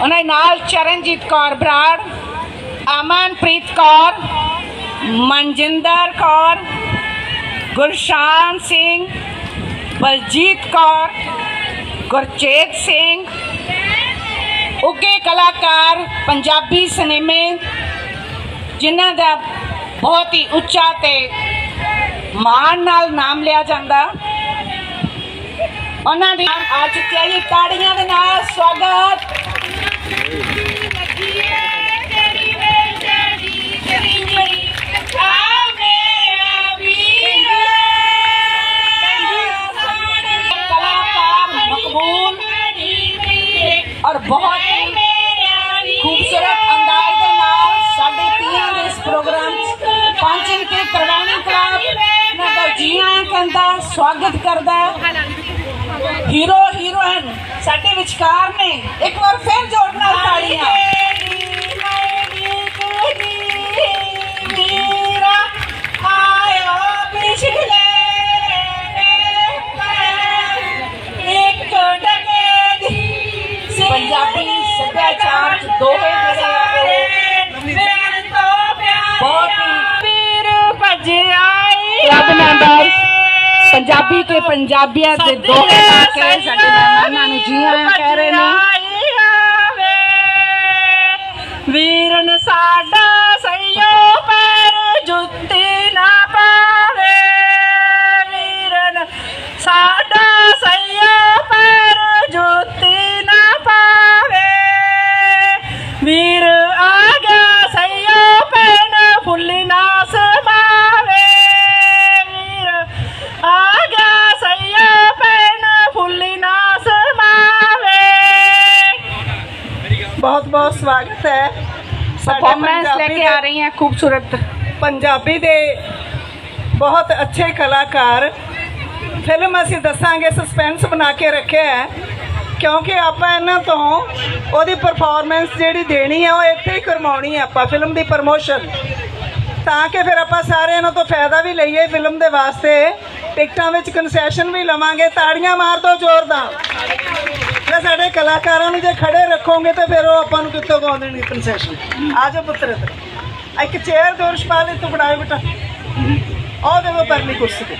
ਉਹਨਾਂ ਨਾਲ ਚਰਨਜੀਤ ਕੌਰ ਬਰਾੜ, ਅਮਨਪ੍ਰੀਤ ਕੌਰ, ਮਨਜਿੰਦਰ ਕੌਰ, ਗੁਰਸ਼ਾਨ ਸਿੰਘ, ਬਲਜੀਤ ਕੌਰ, ਗੁਰਚੇਤ ਸਿੰਘ। ਉੱਗੇ ਕਲਾਕਾਰ, ਪੰਜਾਬੀ ਸਿਨੇਮੇ, ਜਿਨ੍ਹਾਂ ਦਾ ਬਹੁਤ ਹੀ ਉੱਚਾ ਤੇ ਮਾਣ ਨਾਲ ਨਾਮ ਲਿਆ ਜਾਂਦਾ। ਉਹਨਾਂ ਦੀ ਆ ਚੁੱਕਿਆ ਜੀ ਤਾੜੀਆਂ ਔਰ ਬਹੁਤ ਹੀ ਖੂਬਸੂਰਤ ਅੰਦਾਜ਼ ਦੇ ਨਾਲ ਸਾਡੇ ਤੀਆਂ ਇਸ ਪ੍ਰੋਗਰਾਮ 'ਚ ਪਹੁੰਚਣ ਕੇ ਕਰਵਾਉਣੀ ਕਲੱਬ ਮੈਂ ਤਾਂ ਜੀ ਸਵਾਗਤ ਕਰਦਾ ਹੀਰੋ ਹੀਰੋਇਨ ਸਾਡੇ ਵਿਚਕਾਰ ਨੇ ਇੱਕ ਵਾਰ ਫਿਰ ਜੋੜਨਾ ਜਿਹੜੇ ਆ ਉਹ ਬਹੁਤ ਹੀ ਵੀਰ ਭੱਜ ਆਈ ਕਲੱਬ ਮੈਂਬਰਸ ਪੰਜਾਬੀ ਤੇ ਪੰਜਾਬੀਆਂ ਦੇ ਦੋਹੇ ਆ ਕੇ ਸਾਡੇ ਮਹਿਮਾਨਾਂ ਨੂੰ ਜੀ ਆਇਆਂ ਕਹਿ ਰਹੇ ਨੇ। ਵੀਰਨ ਬਹੁਤ-ਬਹੁਤ ਸਵਾਗਤ ਹੈ। ਪਰਫਾਰਮੈਂਸ ਲੈ ਕੇ ਆ ਰਹੀ ਹੈ ਖੂਬਸੂਰਤ। ਪੰਜਾਬੀ ਦੇ ਬਹੁਤ ਅੱਛੇ ਕਲਾਕਾਰ। ਫਿਲਮ ਅਸੀਂ ਦੱਸਾਂਗੇ ਸਸਪੈਂਸ ਬਣਾ ਕੇ ਰੱਖਿਆ ਹੈ ਕਿਉਂਕਿ ਆਪਾਂ ਇਹਨਾਂ ਤੋਂ ਉਹਦੀ ਪਰਫਾਰਮੈਂਸ ਜਿਹੜੀ ਦੇਣੀ ਹੈ ਉਹ ਇੱਥੇ ਹੀ ਕਰਵਾਉਣੀ ਹੈ ਆਪਾਂ ਫਿਲਮ ਦੀ ਪ੍ਰਮੋਸ਼ਨ ਤਾਂ ਕਿ ਫਿਰ ਆਪਾਂ ਸਾਰੇ ਇਹਨਾਂ ਤੋਂ ਫਾਇਦਾ ਵੀ ਲਈਏ ਫਿਲਮ ਦੇ ਵਾਸਤੇ। ਟਿਕਟਾਂ ਵਿੱਚ ਕਨਸੈਸ਼ਨ ਵੀ ਲਵਾਂਗੇ ਤਾੜੀਆਂ ਮਾਰ ਦਿਓ ਜ਼ੋਰਦਾਰ ਤੇ ਸਾਡੇ ਕਲਾਕਾਰਾਂ ਨੂੰ ਜੇ ਖੜੇ ਰੱਖੋਗੇ ਤਾਂ ਫਿਰ ਉਹ ਆਪਾਂ ਨੂੰ ਕਿੱਥੋਂ ਗਾਉਣ ਦੇਣਗੇ ਕਨਸੈਸ਼ਨ ਆ ਜਾਓ ਪੁੱਤਰ ਇੱਕ ਚੇਅਰ ਦੋਰਸ਼ ਪਾ ਲੈ ਤੂੰ ਬਣਾਏ ਬੇਟਾ। ਉਹ ਦੇਖੋ ਦੋ ਪਰਲੀ ਕੁਰਸੀ ਤੇ।